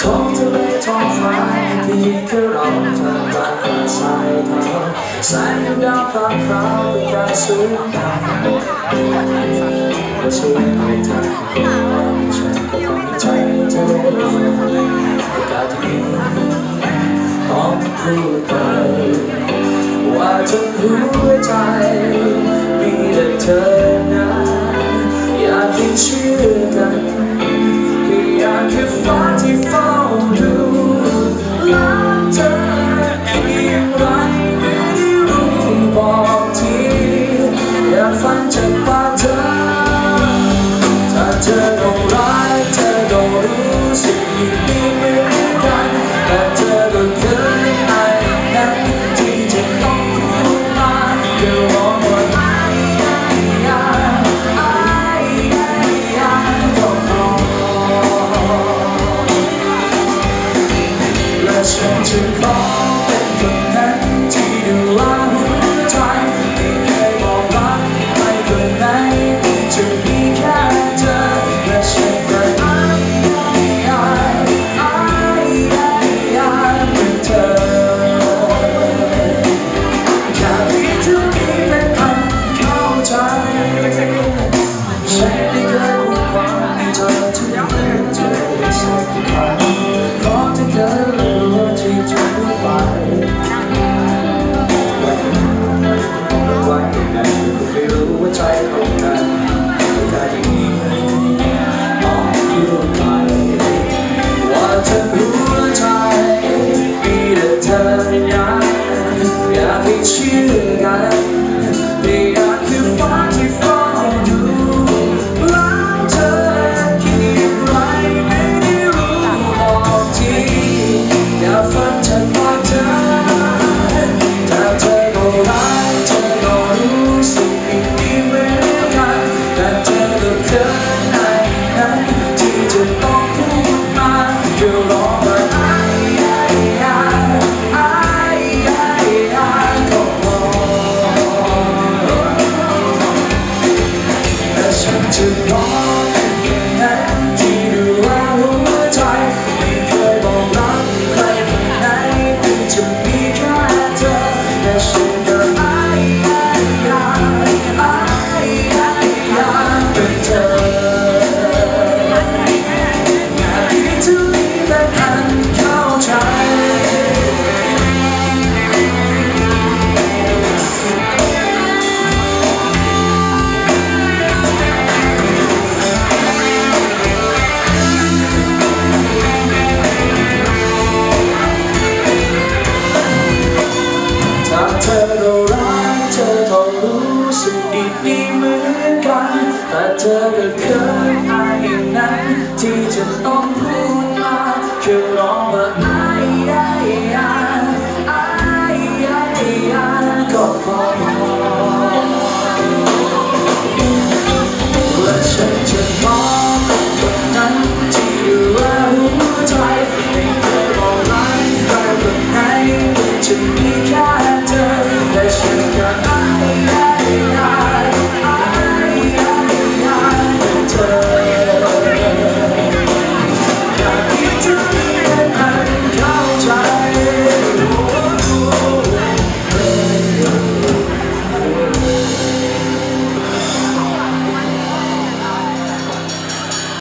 ท้องทะเลท้องฟ้าเพียงแค่เราเธอรัสายน้ำสายน้ำดาวตาขาวเป็นการสูงดาวสูยไม่ทัน ทั้หัวใจ มีแต่เธอนะอยากให้เชื่อกัน 让我们爱呀爱，爱爱呀，走。shining to dawn. ดีเหมือนกัน แต่เธอก็เคยอายนั้นที่จะต้องพูด